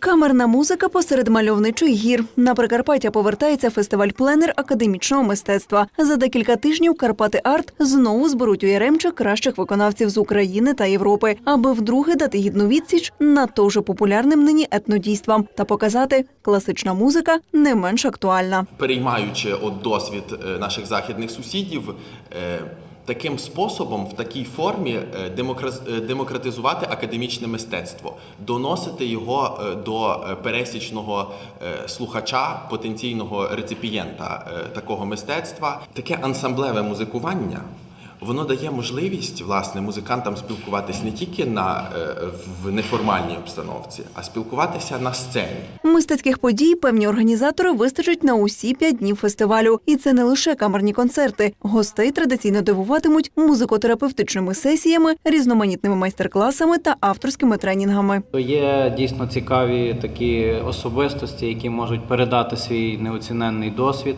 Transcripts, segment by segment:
Камерна музика посеред мальовничих гір. На Прикарпаття повертається фестиваль пленер академічного мистецтва. За декілька тижнів Карпати Арт знову зберуть у Яремче кращих виконавців з України та Європи, аби вдруге дати гідну відсіч надто вже популярним нині етнодійствам та показати, класична музика не менш актуальна. переймаючи от досвід е, наших західних сусідів, е, таким способом, в такій формі е, е, демократизувати академічне мистецтво, доносити його е, до пересічного слухача, потенційного реципієнта такого мистецтва. Таке ансамблеве музикування. Воно дає можливість власне музикантам спілкуватись не тільки на е, в неформальній обстановці, а спілкуватися на сцені. Мистецьких подій певні організатори вистачить на усі п'ять днів фестивалю. І це не лише камерні концерти. Гостей традиційно дивуватимуть музикотерапевтичними сесіями, різноманітними майстер-класами та авторськими тренінгами. Є дійсно цікаві такі особистості, які можуть передати свій неоціненний досвід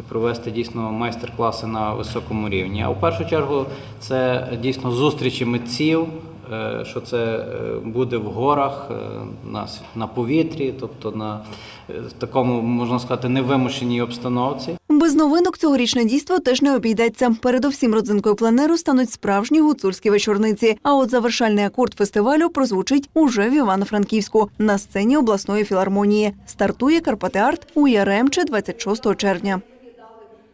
і провести дійсно майстер-класи на високому рівні. А в першу чергу це дійсно зустрічі митців. е, Що це е, буде в горах, е, на, на повітрі, тобто на такому можна сказати невимушеній обстановці. Без новинок цьогорічне дійство теж не обійдеться. Передовсім родзинкою пленеру стануть справжні гуцульські вечорниці. А от завершальний акорд фестивалю прозвучить уже в Івано-Франківську на сцені обласної філармонії. Стартує Карпати Арт у Яремче 26 червня.